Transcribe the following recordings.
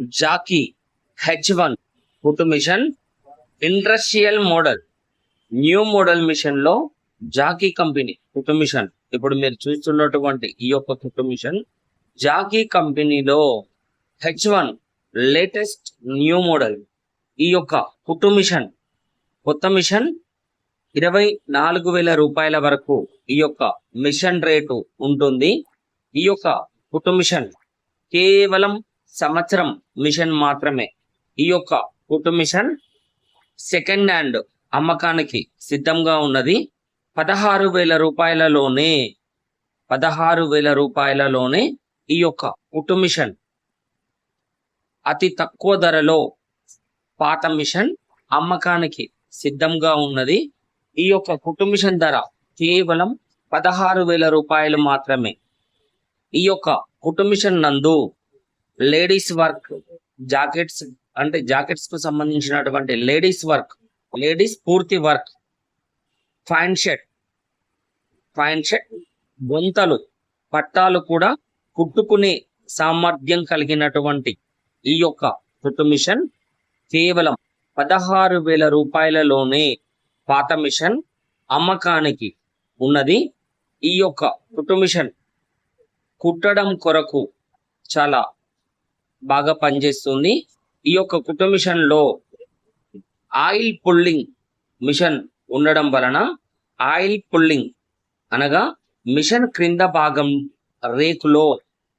Jackie H one కుట్టు machine industrial model new model మిషన్లో Jackie company కుట్టు machine. ఇప్పుడు మీరు చూస్తున్నటువంటి ఈ యొక్క కుట్టు మిషన్ జాకీ కంపెనీలో H one latest new model ఈ యొక్క కుట్టు మిషన్ కొత్త మిషన్ ఇరవై నాలుగు వేల రూపాయల వరకు ఈ యొక్క మిషన్ రేటు ఉంటుంది. ఈ యొక్క కుట్టు మిషన్ కేవలం సంవత్సరం మిషన్ మాత్రమే. ఈ యొక్క కుట్టు మిషన్ సెకండ్ హ్యాండ్ అమ్మకానికి సిద్ధంగా ఉన్నది. పదహారు వేల రూపాయలలోనే పదహారు వేల రూపాయలలోనే ఈ యొక్క కుట్టు మిషన్ అతి తక్కువ ధరలో పాత మిషన్ అమ్మకానికి సిద్ధంగా ఉన్నది. ఈ యొక్క కుట్టు మిషన్ ధర కేవలం పదహారు వేల రూపాయలు మాత్రమే. ఈ యొక్క కుట్టు మిషన్ నందు లేడీస్ వర్క్ జాకెట్స్ అంటే జాకెట్స్కు సంబంధించినటువంటి లేడీస్ వర్క్ లేడీస్ పూర్తి work fine shirt fine shirt బొంతలు పట్టాలు కూడా కుట్టుకునే సామర్థ్యం కలిగినటువంటి ఈ యొక్క కుట్టు మిషన్ కేవలం పదహారు వేల రూపాయలలోనే పాత మిషన్ అమ్మకానికి ఉన్నది. ఈ యొక్క కుట్టు మిషన్ కుట్టడం కొరకు చాలా బాగా పనిచేస్తుంది. ఈ యొక్క కుటుంబ మిషన్లో ఆయిల్ పుల్లింగ్ మిషన్ ఉండడం వలన ఆయిల్ పుల్లింగ్ అనగా మిషన్ క్రింద భాగం రేకులో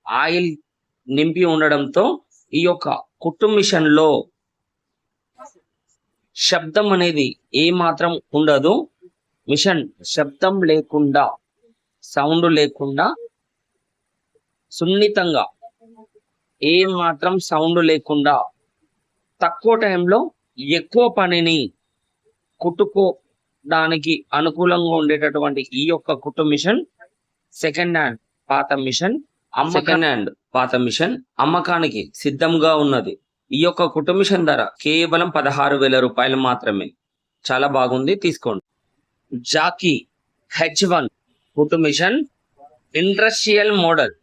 ఆయిల్ నింపి ఉండడంతో ఈ యొక్క కుట్టు మిషన్లో శబ్దం అనేది ఏ మాత్రం ఉండదు. మిషన్ శబ్దం లేకుండా సౌండ్ లేకుండా సున్నితంగా ఏం మాత్రం సౌండ్ లేకుండా తక్కువ టైంలో ఎక్కువ పనిని కుట్టుకోడానికి అనుకూలంగా ఉండేటటువంటి ఈ యొక్క కుట్టు మిషన్ సెకండ్ హ్యాండ్ పాత మిషన్ సెకండ్ హ్యాండ్ పాత మిషన్ అమ్మకానికి సిద్ధంగా ఉన్నది. ఈ యొక్క కుట్టు మిషన్ ధర కేవలం పదహారు వేల రూపాయలు మాత్రమే. చాలా బాగుంది తీసుకోండి. జాకీ హెచ్ వన్ కుట్టు machine industrial model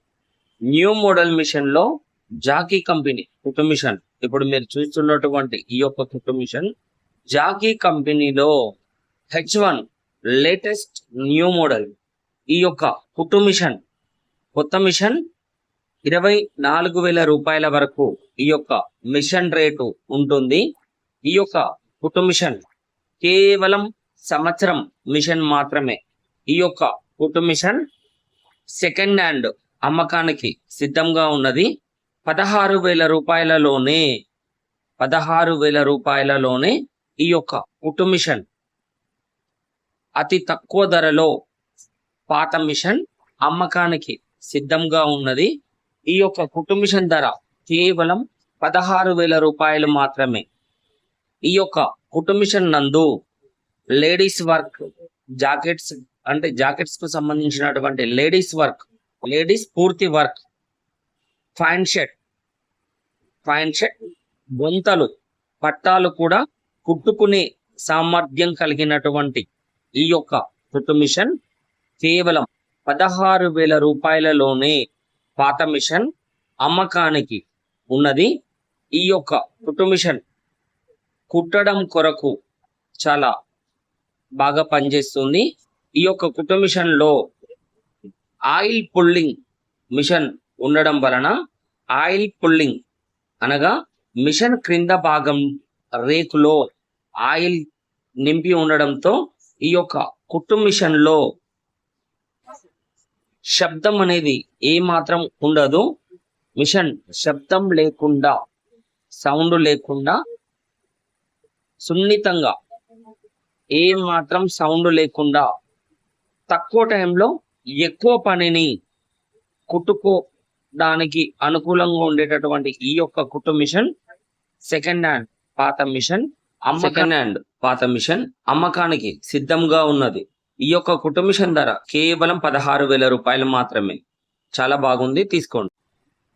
new model మిషన్లో జాకీ కంపెనీ కుట్టు మిషన్ ఇప్పుడు మీరు చూస్తున్నటువంటి ఈ యొక్క కుట్టు మిషన్ జాకీ కంపెనీలో H one latest new model. ఈ యొక్క కుట్టు మిషన్ కొత్త మిషన్ ఇరవై నాలుగు వేల రూపాయల వరకు ఈ యొక్క మిషన్ రేటు ఉంటుంది. ఈ యొక్క కుట్టు మిషన్ కేవలం సంవత్సరం మిషన్ మాత్రమే. ఈ యొక్క కుట్టు మిషన్ సెకండ్ హ్యాండ్ అమ్మకానికి సిద్ధంగా ఉన్నది. పదహారు వేల రూపాయలలోనే పదహారు వేల రూపాయలలోనే ఈ యొక్క కుట్టు మిషన్. అతి తక్కువ ధరలో పాత మిషన్ అమ్మకానికి సిద్ధంగా ఉన్నది. ఈ యొక్క కుట్టు మిషన్ ధర కేవలం పదహారు వేల రూపాయలు మాత్రమే. ఈ యొక్క కుట్టు మిషన్ నందు లేడీస్ వర్క్ జాకెట్స్ అంటే జాకెట్స్కు సంబంధించినటువంటి లేడీస్ వర్క్ లేడీస్ పూర్తి work pant shirt pant shirt బొంతలు పట్టాలు కూడా కుట్టుకునే సామర్థ్యం కలిగినటువంటి ఈ యొక్క కుట్టు మిషన్ కేవలం పదహారు వేల రూపాయలలోనే పాత మిషన్ అమ్మకానికి ఉన్నది. ఈ యొక్క కుట్టు మిషన్ కుట్టడం కొరకు చాలా బాగా పనిచేస్తుంది. ఈ యొక్క కుట్టు మిషన్లో ఆయిల్ పుల్లింగ్ మిషన్ ఉండడం వలన ఆయిల్ పుల్లింగ్ అనగా మిషన్ క్రింద భాగం రేకులో ఆయిల్ నింపి ఉండడంతో ఈ యొక్క కుట్టు మిషన్లో శబ్దం అనేది ఏ మాత్రం ఉండదు. మిషన్ శబ్దం లేకుండా సౌండ్ లేకుండా సున్నితంగా ఏ మాత్రం సౌండ్ లేకుండా తక్కువ టైంలో ఎక్కువ పనిని కుట్టుకో దానికి అనుకూలంగా ఉండేటటువంటి ఈ యొక్క కుట్టు మిషన్ సెకండ్ హ్యాండ్ పాత మిషన్ సెకండ్ హ్యాండ్ పాత మిషన్ అమ్మకానికి సిద్ధంగా ఉన్నది. ఈ యొక్క కుట్టు మిషన్ ధర కేవలం పదహారు వేల రూపాయలు మాత్రమే. చాలా బాగుంది తీసుకోండి.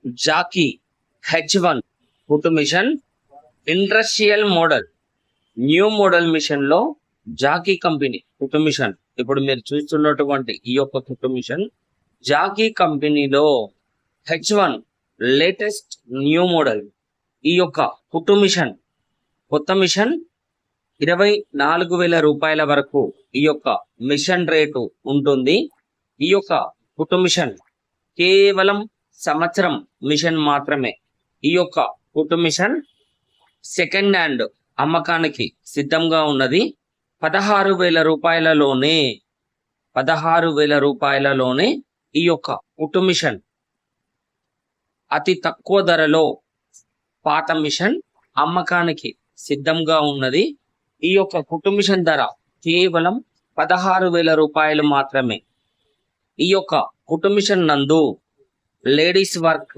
జాకీ హెచ్ వన్ కుట్టు machine industrial model. New model మిషన్లో జాకీ కంపెనీ కుట్టు మిషన్. ఇప్పుడు మీరు చూస్తున్నటువంటి ఈ యొక్క కుట్టు మిషన్ జాకీ కంపెనీలో H one latest new model. ఈ యొక్క పుట్టు మిషన్ కొత్త మిషన్ ఇరవై నాలుగు వేల రూపాయల వరకు ఈ యొక్క మిషన్ రేటు ఉంటుంది. ఈ యొక్క పుట్టు మిషన్ కేవలం సంవత్సరం మిషన్ మాత్రమే. ఈ యొక్క పుట్టు మిషన్ సెకండ్ హ్యాండ్ అమ్మకానికి సిద్ధంగా ఉన్నది. పదహారు వేల రూపాయలలోనే పదహారు వేల రూపాయలలోనే ఈ యొక్క కుట్టు మిషన్ అతి తక్కువ ధరలో పాత మిషన్ అమ్మకానికి సిద్ధంగా ఉన్నది. ఈ యొక్క కుట్టు మిషన్ ధర కేవలం పదహారు వేల రూపాయలు మాత్రమే. ఈ యొక్క కుట్టు మిషన్ నందు లేడీస్ వర్క్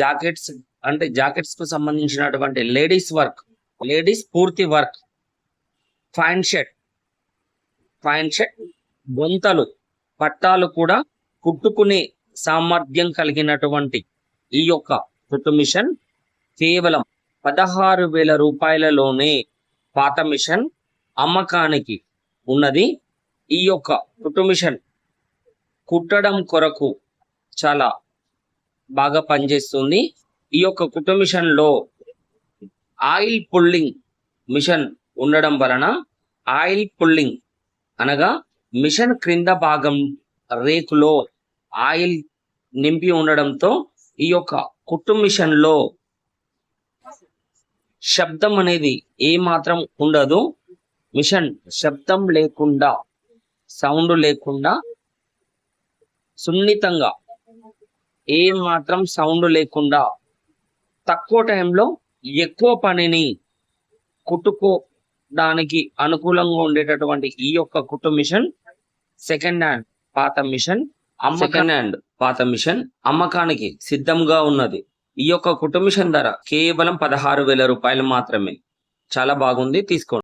జాకెట్స్ అంటే జాకెట్స్కు సంబంధించినటువంటి లేడీస్ వర్క్ లేడీస్ పూర్తి work fine shirt fine shirt బొంతలు పట్టాలు కూడా కుట్టుకునే సామర్థ్యం కలిగినటువంటి ఈ యొక్క కుట్టు మిషన్ కేవలం పదహారు వేల రూపాయలలోనే పాత మిషన్ అమ్మకానికి ఉన్నది. ఈ యొక్క కుట్టు మిషన్ కుట్టడం కొరకు చాలా బాగా పనిచేస్తుంది. ఈ యొక్క కుట్టు మిషన్లో ఆయిల్ పుల్లింగ్ మిషన్ ఉండడం వలన ఆయిల్ పుల్లింగ్ అనగా మిషన్ క్రింద భాగం రేకులో ఆయిల్ నింపి ఉండడంతో ఈ యొక్క కుట్టు మిషన్లో శబ్దం అనేది ఏ మాత్రం ఉండదు. మిషన్ శబ్దం లేకుండా సౌండ్ లేకుండా సున్నితంగా ఏ మాత్రం సౌండ్ లేకుండా తక్కువ టైంలో ఎక్కువ పనిని కుట్టుకోవడానికి అనుకూలంగా ఉండేటటువంటి ఈ యొక్క కుట్టు మిషన్ సెకండ్ హ్యాండ్ పాత మిషన్ సెకండ్ హ్యాండ్ పాత మిషన్. అమ్మకానికి సిద్ధంగా ఉన్నది. ఈ యొక్క కుటుంబ మిషన్ ధర కేవలం పదహారు వేల రూపాయలు మాత్రమే. చాలా బాగుంది తీసుకోండి.